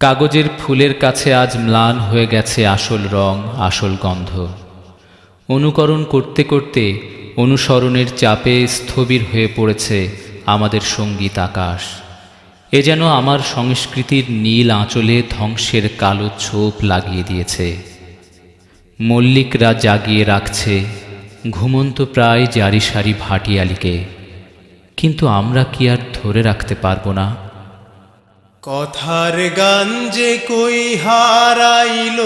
কাগজের ফুলের কাছে আজ ম্লান হয়ে গেছে আসল রং, আসল গন্ধ। অনুকরণ করতে করতে অনুসরণের চাপে স্থবির হয়ে পড়েছে আমাদের সংগীত আকাশ। এ যেন আমার সংস্কৃতির নীল আঁচলে ধ্বংসের কালো ছোপ লাগিয়ে দিয়েছে। মল্লিকরা জাগিয়ে রাখছে ঘুমন্ত প্রায় জারি সারি ভাটিয়ালিকে। কিন্তু আমরা কি আর ধরে রাখতে পারব না? কথার গান যে কই হারাইল?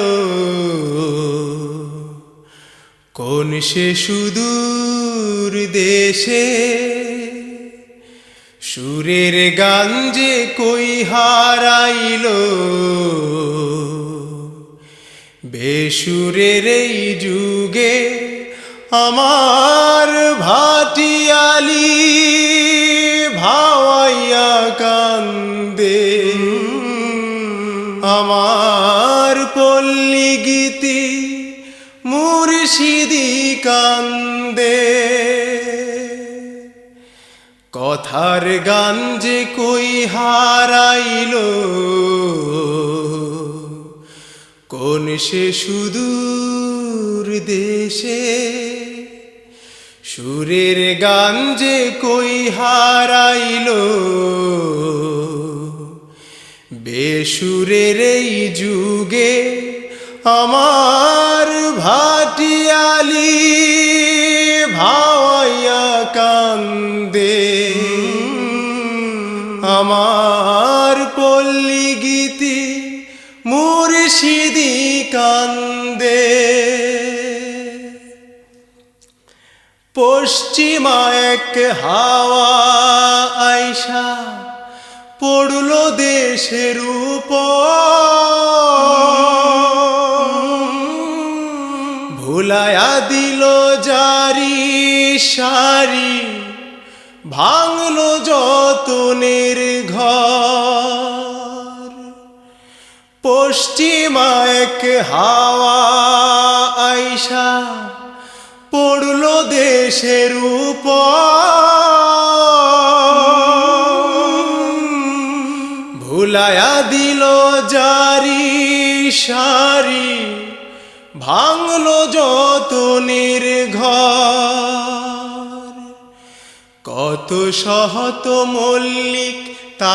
কোন সে সুদূর দেশে? সুরের গান যে কই হারাইল? বেসুরের এই যুগে আমার ভাটিয়ালি ভাওয়াইয়া কান্দে আমার পল্লী গীতি মুর্শিদি কান্দে। কথার গান যে কই হারাইল? কোন সে সুদূর দেশে? সুরের গান যে কই হারাইল? বেসুরের এই যুগে আমার ভাটিয়ালি ভাওয়াইয়া কান্দে। আমার পল্লী গীতি মুর্শিদি কান্দে। পশ্চিমা এক হাওয়া আইসা পড়ল দেশের উপর। ভুলায়া দিল জারি সারি, ভাঙলো যতনের ঘর। পশ্চিমা এক হাওয়া আইসা, পড়ল দেশের উপর। ভুলায়া দিল জারি সারি, ভাঙলো যত নির্ঘর কত সহত মল্লিক তাই,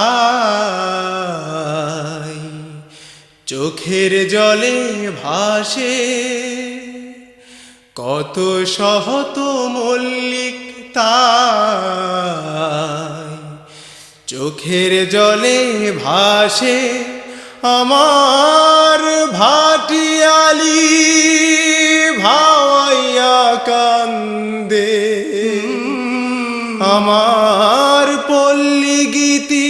চোখের জলে ভাসে। কত সহত মল্লিক তাই চোখের জলে ভাসে আমার ভাটিয়ালি ভাওয়াইয়া কান্দে। আমার পল্লী গীতি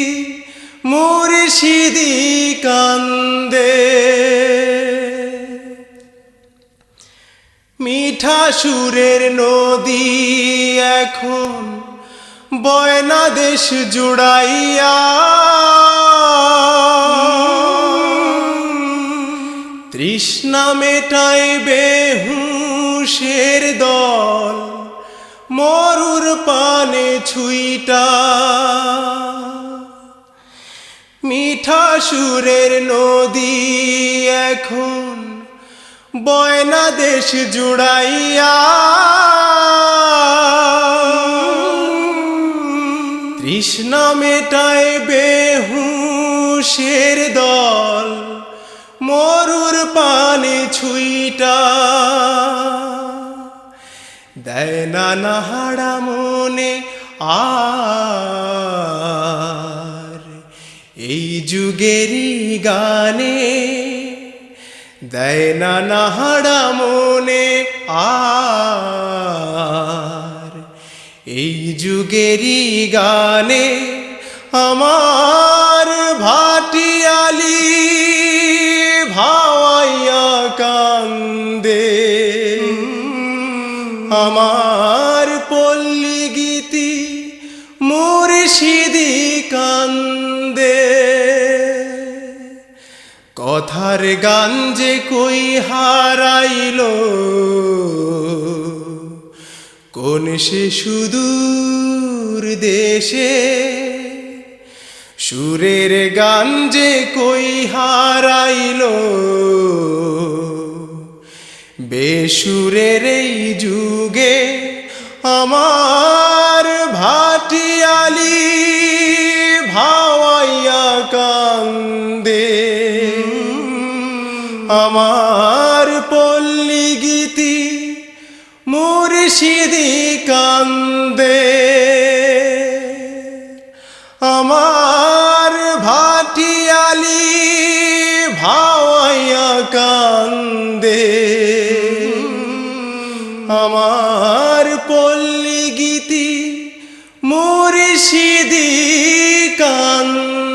মুর্শিদি কান্দে। মিঠা সুরের নদী এখন বয়না দেশ জুড়াইয়া। তৃষ্ণা মেটাই বেহুশের দল, মরুর পানে ছুইটা। মিঠা সুরের নদী এখন বয়না দেশ জুড়াইয়া। তৃষ্ণা মেটায় বেহুশের দল, মরুর পানে ছুইটা। দেয় না নাহাড়া মনে আর, এই যুগেরই গানে। দেয় না নাহাড়া মনে আর যুগেরই গানে আমার ভাটিয়ালি ভাওয়াইয়া কান্দে। আমার পল্লী গীতি মুর্শিদি কান্দে। কথার গান যে কই হারাইল? কোন সে সুদূর দেশে? সুরের গান যে কই হারাইল? বেসুরের এই যুগে আমার ভাটিয়ালি ভাওয়াইয়া কান্দে। আমার পল্লী গীতি মুর্শিদি কান্দে। আমার ভাটিয়ালি ভাওয়াইয়া কান্দে। আমার পল্লী গীতি মুর্শিদি কান্দে।